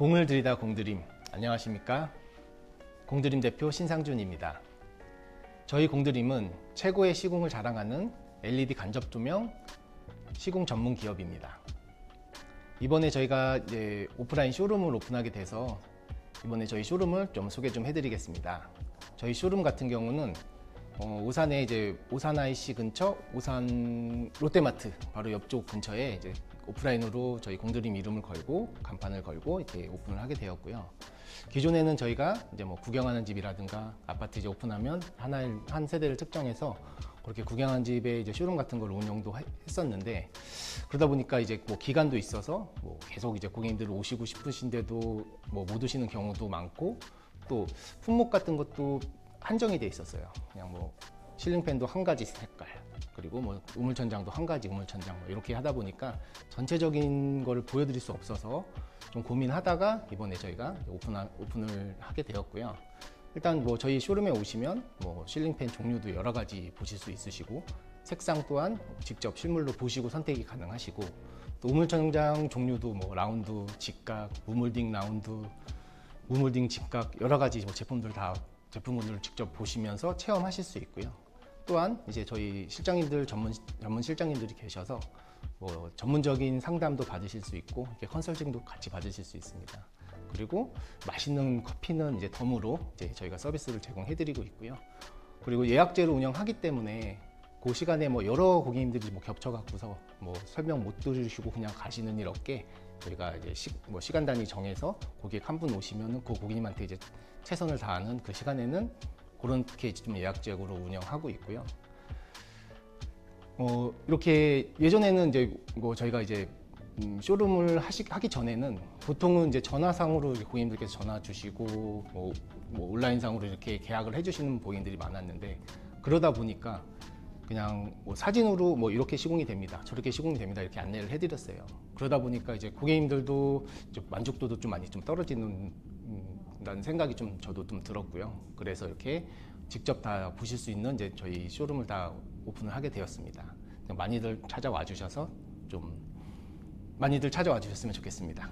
공을 들이다 공드림 안녕하십니까? 공드림 대표 신상준입니다. 저희 공드림은 최고의 시공을 자랑하는 LED 간접 조명 시공 전문 기업입니다. 이번에 저희가 이제 오프라인 쇼룸을 오픈하게 돼서 이번에 저희 쇼룸을 좀 소개 좀 해드리겠습니다. 저희 쇼룸 같은 경우는 어, 오산에 이제 오산 IC 근처 오산 롯데마트 바로 옆쪽 근처에 이제 오프라인으로 저희 공드림 이름을 걸고 간판을 걸고 이렇게 오픈을 하게 되었고요. 기존에는 저희가 이제 뭐 구경하는 집이라든가 아파트 이제 오픈하면 하나의 한 세대를 특정해서 그렇게 구경하는 집에 이제 쇼룸 같은 걸 운영도 해- 했었는데 그러다 보니까 이제 뭐 기간도 있어서 뭐 계속 이제 고객님들 오시고 싶으신데도 뭐 못 오시는 경우도 많고 또 품목 같은 것도 한정이 돼 있었어요. 그냥 뭐 실링팬도 한 가지 색깔 그리고 뭐 우물천장도 한 가지 우물천장 뭐 이렇게 하다 보니까 전체적인 거를 보여드릴 수 없어서 좀 고민하다가 이번에 저희가 오픈 오픈을 하게 되었고요. 일단 뭐 저희 쇼룸에 오시면 뭐 실링팬 종류도 여러 가지 보실 수 있으시고 색상 또한 직접 실물로 보시고 선택이 가능하시고 또 우물천장 종류도 뭐 라운드, 직각, 무몰딩 라운드, 무몰딩 직각 여러 가지 뭐 제품들 다 제품군들을 직접 보시면서 체험하실 수 있고요. 또한 이제 저희 실장님들 전문 전문 실장님들이 계셔서 뭐 전문적인 상담도 받으실 수 있고 이렇게 컨설팅도 같이 받으실 수 있습니다. 그리고 맛있는 커피는 이제 덤으로 이제 저희가 서비스를 제공해드리고 있고요. 그리고 예약제로 운영하기 때문에 그 시간에 뭐 여러 고객님들이 뭐 겹쳐갖고서 뭐 설명 못 들으시고 그냥 가시는 일 없게 저희가 이제 시, 뭐 시간 단위 정해서 고객 한 분 오시면은 그 고객님한테 이제 최선을 다하는 그 시간에는 그렇게 좀 예약제로 운영하고 있고요. 어, 이렇게 예전에는 이제 뭐 저희가 이제 음, 쇼룸을 하시, 하기 전에는 보통은 이제 전화상으로 고객님들께서 전화 주시고 뭐, 뭐 온라인상으로 이렇게 계약을 해주시는 고객님들이 많았는데 그러다 보니까 그냥 뭐 사진으로 뭐 이렇게 시공이 됩니다. 저렇게 시공이 됩니다. 이렇게 안내를 해드렸어요. 그러다 보니까 이제 고객님들도 좀 만족도도 좀 많이 좀 떨어지는 음, 다는 생각이 좀 저도 좀 들었고요. 그래서 이렇게 직접 다 보실 수 있는 이제 저희 쇼룸을 다 오픈을 하게 되었습니다. 많이들 찾아와 주셔서 좀 많이들 찾아와 주셨으면 좋겠습니다.